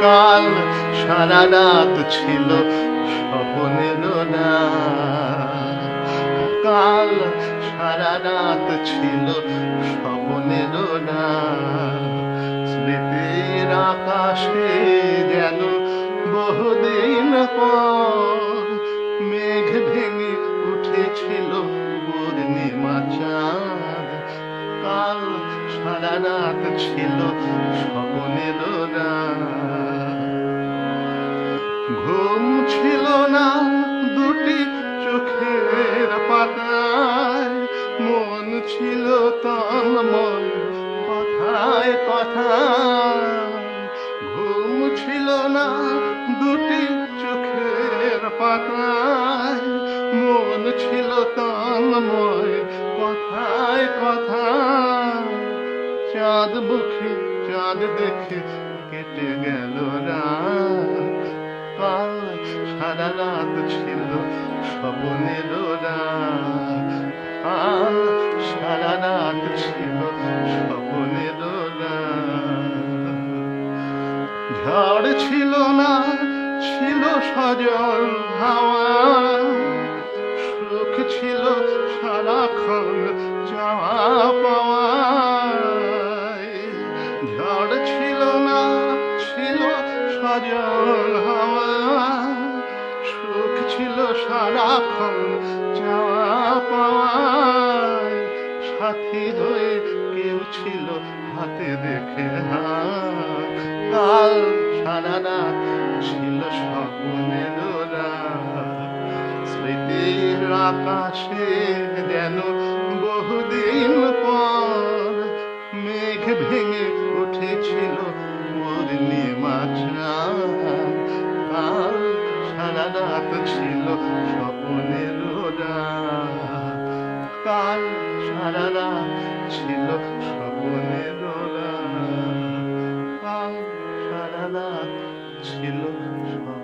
কাল সারা রাত ছিল স্বপ্নের না। কাল সারা রাত ছিল স্বপ্নের না। স্মৃতির আকাশে যেন বহুদিন পর মেঘ ভেঙে উঠেছিল রাত ছিল স্বপ্নের ঘুম ছিল না দুটি চোখের পাতায়। মন ছিল তন্ময়, কথায় কথা ঘুম ছিল না দুটি চোখের পাতায়। মন ছিল তন্ময়, কথায় কথায়। চাঁদ মুখে চাঁদ দেখে কেটে গেল রাত। কাল সারা রাত ছিল স্বপ্নের কাল সারা রাত ছিল স্বপ্নের ঝড় ছিল না, ছিল সজল হাওয়া। সুখ ছিল সারাক্ষণ চাওয়া পাওয়ায় সজল হাওয়া সুখ ছিল সারাক্ষণ চাওয়া পাওয়ায়। সাথী হয়ে কেউ ছিল হাতে দেখে কাল সারা রাত ছিল স্বপ্নের স্মৃতির আকাশে যেন রাত ছিল স্বপ্নের কাল সারা রাত ছিল স্বপ্নের কাল সারা রাত ছিল স্বপ্ন